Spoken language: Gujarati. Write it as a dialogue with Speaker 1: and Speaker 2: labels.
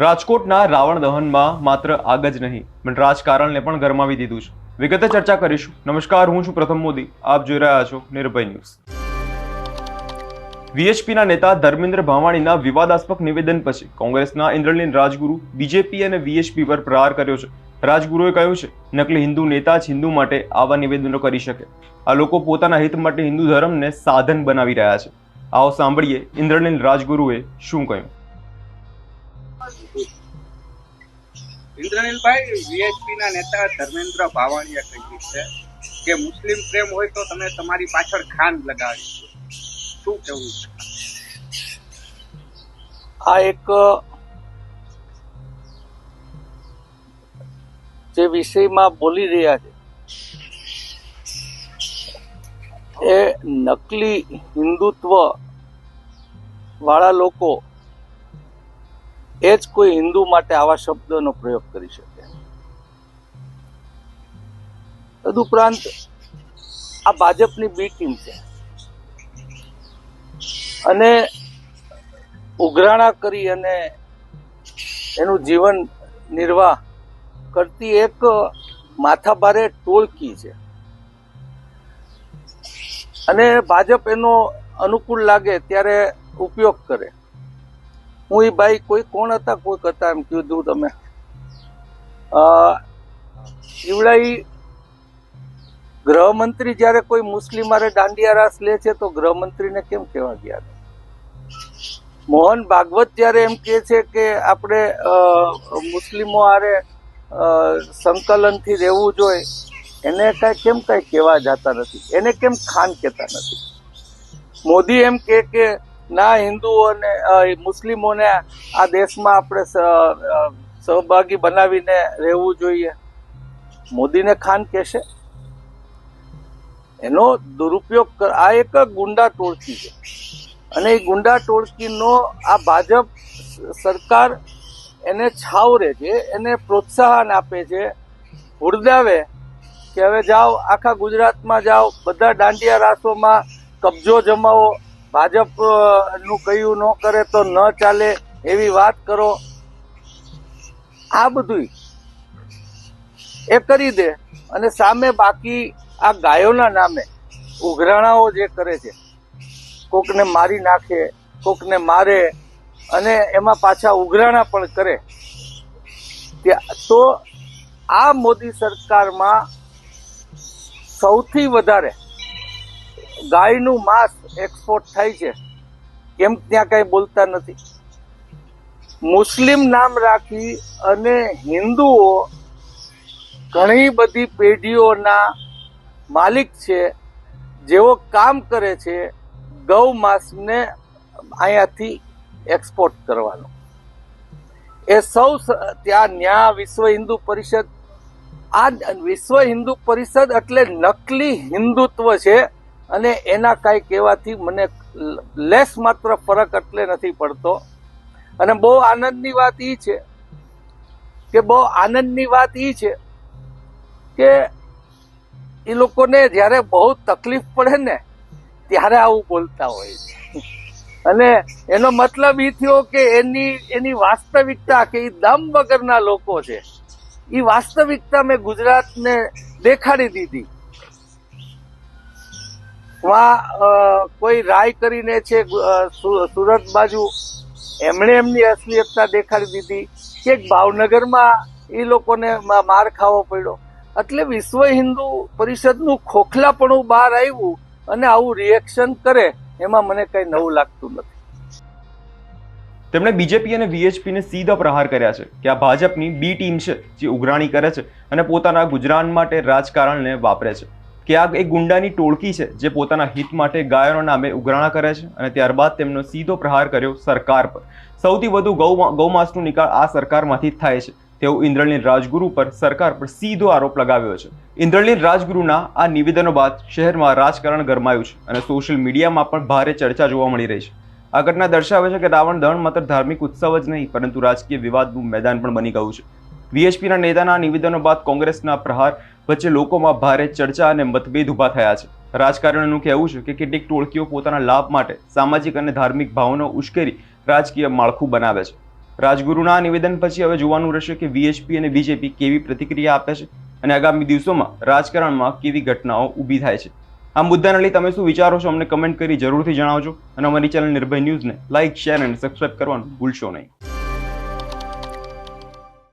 Speaker 1: રાજકોટના રાવણ દહનમાં માત્ર આગ જ નહીં, પણ રાજકારણને પણ ગરમાવી દીધું છે. વિગતે ચર્ચા કરીશું. નમસ્કાર, હું છું પ્રથમ મોદી. આપ જોઈ રહ્યા છો નિર્ભય ન્યૂઝ. વીએચપીના નેતા ધર્મેન્દ્ર ભાવાણીના વિવાદાસ્પદ નિવેદન પછી કોંગ્રેસના ઇન્દ્રલીન રાજગુરુ બીજેપી અને વીએચપી પર પ્રહાર કર્યો છે. રાજગુરુએ કહ્યું છે, નકલી હિન્દુ નેતા જ હિન્દુ માટે આવા નિવેદનો કરી શકે. આ લોકો પોતાના હિત માટે હિન્દુ ધર્મને સાધન બનાવી રહ્યા છે. આવો સાંભળીએ ઇન્દ્રલીન રાજગુરુએ શું કહ્યું.
Speaker 2: ઇન્દ્રનીલભાઈ વીએચપી ના નેતા ધર્મેન્દ્ર ભાવાણીએ કહ્યું છે કે મુસ્લિમ પ્રેમ હોય તો તમે તમારી પાછળ ખાન લગાવી શું કેવું છે?
Speaker 3: આ એક જે વિષયમાં બોલી રહ્યા છે, એ નકલી હિન્દુત્વ વાળા લોકો એ જ કોઈ હિન્દુ માટે આવા શબ્દોનો પ્રયોગ કરી શકે. તદુપરાંત આ ભાજપની બી ટીમ છે. અને ઉઘરાણા કરી અને એનું જીવન નિર્વાહ કરતી એક માથાભારે ટોળકી છે. અને ભાજપ એનો અનુકૂળ લાગે ત્યારે ઉપયોગ કરે. હું એ ભાઈ કોઈ કોણ હતા? કોઈ હતા એમ કીધું તમે. શિવડાઈ ગૃહમંત્રી જ્યારે કોઈ મુસ્લિમ મારે દાંડિયા રાસ લે છે તો ગૃહમંત્રીને કેમ કહેવા ગયા મોહન ભાગવત જ્યારે એમ કહે છે કે આપણે મુસ્લિમો આરે સંકલનથી રહેવું જોઈએ, એને કાંઈ કેમ કાંઈ કહેવા જતા નથી? એને કેમ ખાન કહેતા નથી? મોદી એમ કે ના, હિન્દુઓને મુસ્લિમોને આ દેશમાં આપણે સહભાગી બનાવીને રહેવું જોઈએ. મોદીને ખાન કહેશે. એનો દુરુપયોગ આ એક ગુંડા ટોળકી છે. અને એ ગુંડા ટોળકીનો આ ભાજપ સરકાર એને છાવરે છે, એને પ્રોત્સાહન આપે છે હુરદાવે કે હવે જાઓ, આખા ગુજરાતમાં જાઓ, બધા દાંડિયા રાસોમાં કબજો જમાવો ભાજપનું કયું ન કરે તો ન ચાલે એવી વાત કરો. આ બધું એ કરી દે અને સામે બાકી આ ગાયોના નામે ઉઘરાણાઓ જે કરે છે, કોકને મારી નાખે, કોકને મારે અને એમાં પાછા ઉઘરાણા પણ કરે. તો આ મોદી સરકારમાં સૌથી વધારે ગાયનું માંસ એક્સપોર્ટ થાય છે. કેમ ત્યાં કઈ બોલતા નથી. મુસ્લિમ નામ રાખી અને હિન્દુઓ ઘણી બધી પેઢીઓના માલિક છે, જેઓ કામ કરે છે ગૌ માંસને અહીંયાથી એક્સપોર્ટ કરવાનો. એ સૌ, ત્યાં ન્યા વિશ્વ હિન્દુ પરિષદ, આ વિશ્વ હિન્દુ પરિષદ એટલે નકલી હિન્દુત્વ છે. અને એના કાંઈ કહેવાથી મને લેસ માત્ર ફરક એટલે નથી પડતો. અને બહુ આનંદની વાત એ છે કે બહુ આનંદની વાત એ છે કે એ લોકોને જ્યારે બહુ તકલીફ પડે ને ત્યારે આવું બોલતા હોય છે. અને એનો મતલબ એ થયો કે એની એની વાસ્તવિકતા કે એ દમ વગરના લોકો છે. એ વાસ્તવિકતા મેં ગુજરાતને દેખાડી દીધી. વા કોઈ રાય કરીને છે સુરત બાજુ, એમણે એમની અસલિયતતા દેખાડી દીધી કે ભાવનગરમાં એ લોકોને માર ખાવો પડ્યો. એટલે વિશ્વ હિન્દુ પરિષદનું ખોખલાપણું બહાર આવ્યું અને આવું રિએક્શન કરે, એમાં મને કંઈ નવું લાગતું નથી.
Speaker 1: તેમણે બીજેપી અને વીએચપીને સીધા પ્રહાર કર્યા છે કે આ ભાજપની બી ટીમ છે જે ઉઘરાણી કરે છે અને પોતાના ગુજરાન માટે રાજકારણને વાપરે છે. કે આ એક ગુંડાની ટોળકી છે જે પોતાના હિત માટે ગાયોના નામે ઉઘરાણા કરે છે અને ત્યારબાદ તેમનો સીધો પ્રહાર કર્યો સરકાર પર. સૌથી વધુ ગૌ ગૌમાંસનો નિકાલ આ સરકારમાંથી જ થાય છે. તેઓ ઇન્દ્રનીલ રાજગુરુ પર સરકાર પર સીધો આરોપ લગાવ્યો છે. ઇન્દ્રનીલ રાજગુરુના આ નિવેદનો બાદ શહેરમાં રાજકારણ ગરમાયું છે અને સોશિયલ મીડિયામાં પણ ભારે ચર્ચા જોવા મળી રહી છે. આ ઘટના દર્શાવે છે કે રાવણ દહન માત્ર ધાર્મિક ઉત્સવ જ નહીં, પરંતુ રાજકીય વિવાદનું મેદાન પણ બની ગયું છે. વીએચપીના નેતાના નિવેદનો બાદ કોંગ્રેસના પ્રહાર વચ્ચે લોકોમાં ભારે ચર્ચા અને મતભેદ ઊભા થયા છે. રાજકારણીનું કહેવું છે કે કેટલીક ટોળકીઓ પોતાના લાભ માટે સામાજિક અને ધાર્મિક ભાવનો ઉશ્કેરી રાજકીય માળખું બનાવે છે. રાજગુરુના નિવેદન પછી હવે જોવાનું રહેશે કે વીએચપી અને બીજેપી કેવી પ્રતિક્રિયા આપે છે અને આગામી દિવસોમાં રાજકારણમાં કેવી ઘટનાઓ ઊભી થાય છે. આ મુદ્દાને લઈ તમે શું વિચારો છો અમને કમેન્ટ કરી જરૂરથી જણાવજો અને અમારી ચેનલ નિર્ભય ન્યૂઝને લાઇક શેર અને સબસ્ક્રાઇબ કરવાનું ભૂલશો નહીં.